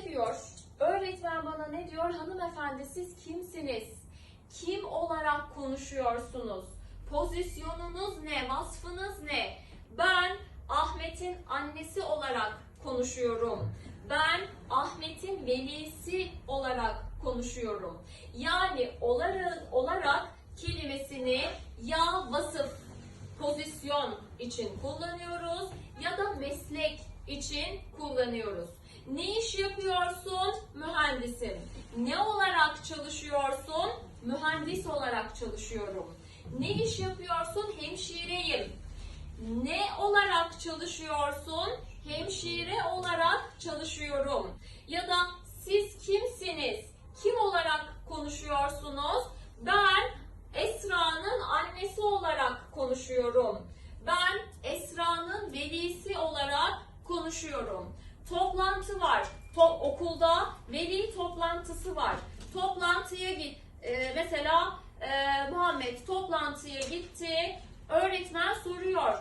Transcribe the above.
soruyor. Öğretmen bana ne diyor? Hanımefendi siz kimsiniz? Kim olarak konuşuyorsunuz? Pozisyonunuz ne? Vasfınız ne? Ben Ahmet'in annesi olarak konuşuyorum. Ben Ahmet'in velisi olarak konuşuyorum. Yani olarak, olarak kelimesini ya vasıf, pozisyon için kullanıyoruz ya da meslek için kullanıyoruz. Ne iş yapıyorsun? Mühendisim. Ne olarak çalışıyorsun? Mühendis olarak çalışıyorum. Ne iş yapıyorsun? Hemşireyim. Ne olarak çalışıyorsun? Hemşire olarak çalışıyorum. Ya da siz kimsiniz? Kim olarak konuşuyorsunuz? Ben Esra'nın annesi olarak konuşuyorum. Ben Esra'nın velisi olarak konuşuyorum. Toplantı var. To- okulda veli toplantısı var. Toplantıya git. Ee, mesela e, Muhammed toplantıya gitti. Öğretmen soruyor.